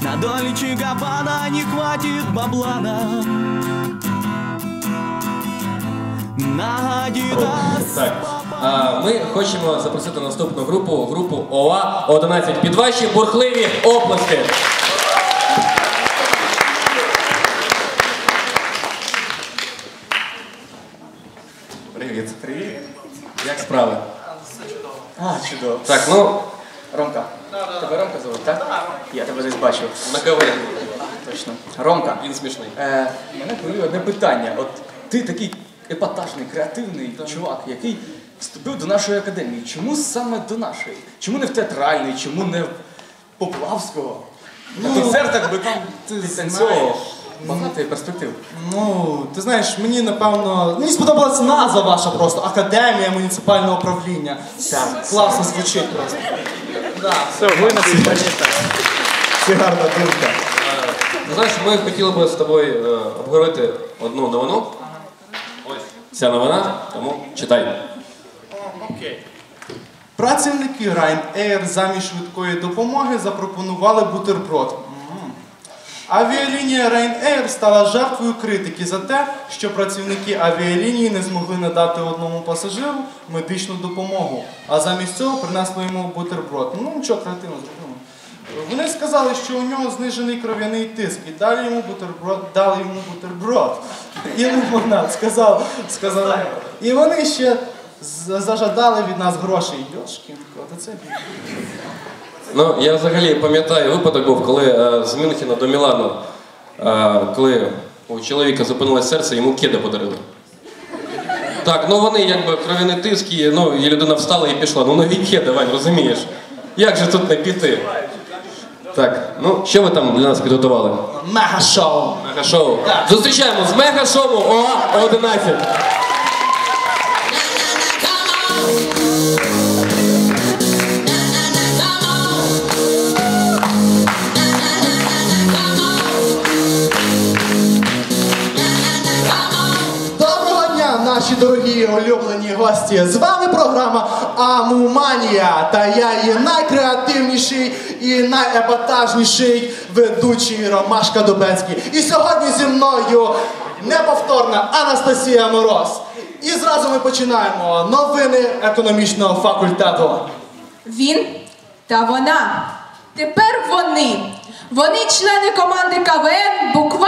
На Дольче Габбана не хватит бабла нам. На Адидас Так. А, ми хочемо запросити наступну групу, групу ОА 11 під ваші бурхливі оплески. Привіт. Привіт. Як справи? А, чудово. Так, ну, Ромка. Тебе Ромка зовут, так? Я тебе десь бачив. на КВН. Точно. Ромка. Він смішний. Е, мене хвилює одне питання. От ти такий епатажний, креативний чувак, який вступив до нашої академії. Чому саме до нашої? Чому не в театральний, чому не в Поплавського? На концертах би там ти підтанцьовував. Багато є перспектив. Ну, ти знаєш, мені напевно. Мені сподобалася назва ваша просто Академія муніципального управління. Так. Класно звучить просто. Все, ви на Це гарна думка. Ну, знаєш, ми хотіли би з тобою е, обговорити одну новину. Ось ця новина, тому читай. Працівники Ryanair замість швидкої допомоги запропонували бутерброд. Авіалінія Ryanair стала жертвою критики за те, що працівники авіалінії не змогли надати одному пасажиру медичну допомогу, а замість цього принесли йому бутерброд. Ну нічого креативно зробимо. Вони сказали, що у нього знижений кров'яний тиск, і дали йому бутерброд, дали йому бутерброд. І лимонад, сказав, сказали. І вони ще зажадали від нас грошей. Йошкін, це біль. Ну, я взагалі пам'ятаю випадок був, коли е, з Мюнхена до Мілану, е, коли у чоловіка зупинилось серце, йому кеда подарили. Так, ну вони якби кров'яний тиск, і, ну, і людина встала і пішла. Ну нові кеда, Вань, розумієш? Як же тут не піти? Так, ну що ви там для нас підготували? Мега-шоу. Мега-шоу. Зустрічаємо з мега-шоу ОА 11. Улюблені гості! З вами програма Амуманія та я її найкреативніший і найепатажніший ведучий Ромашка Дубецький. І сьогодні зі мною неповторна Анастасія Мороз. І зразу ми починаємо новини економічного факультету. Він та вона. Тепер вони. Вони члени команди КВН, буквально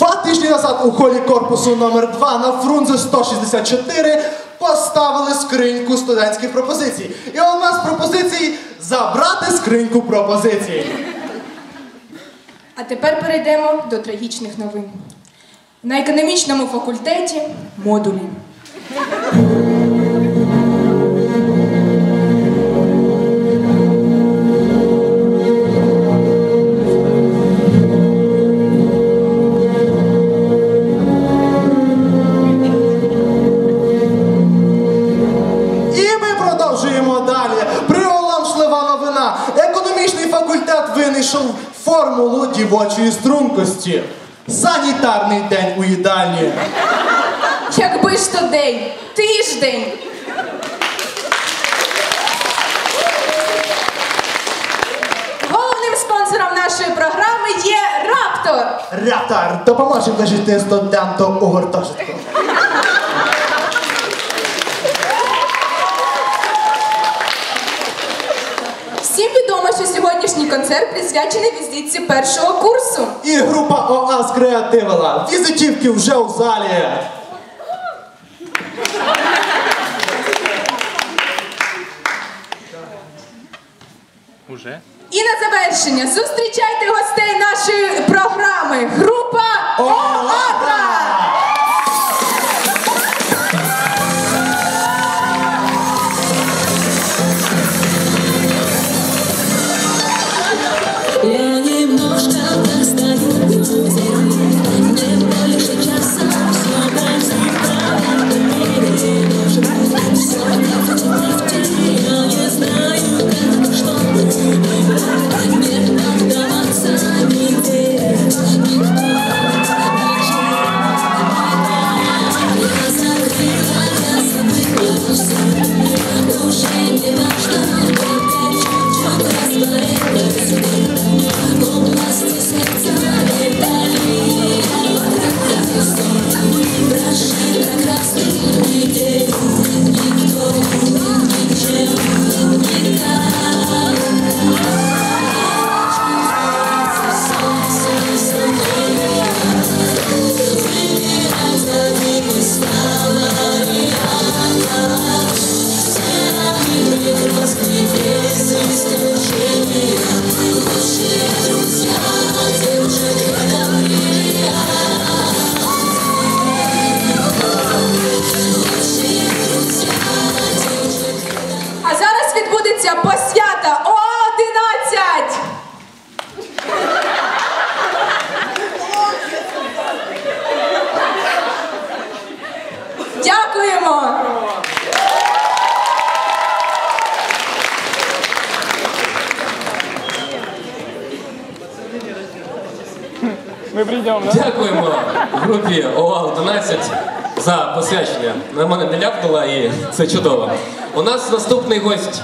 Два тижні назад у холі корпусу номер 2 на Фрунзе 164 поставили скриньку студентських пропозицій. І у нас пропозиції забрати скриньку пропозицій. А тепер перейдемо до трагічних новин. На економічному факультеті модулі. Факультет формулу дівочої стрункості. Санітарний день у їдальні. Якби ж то день, тиждень. Головним спонсором нашої програми є Раптор. Рятар допоможе вижити студенту у гуртожитку. Концерт присвячений візитці першого курсу. І група ОА скреативила. Візитівки вже у залі. І на завершення зустрічайте гостей нашої програми. Група ОАТРА! Дякуємо групі ОАЛ 12 за посвячення. На мене не ляпнула і це чудово. У нас наступний гость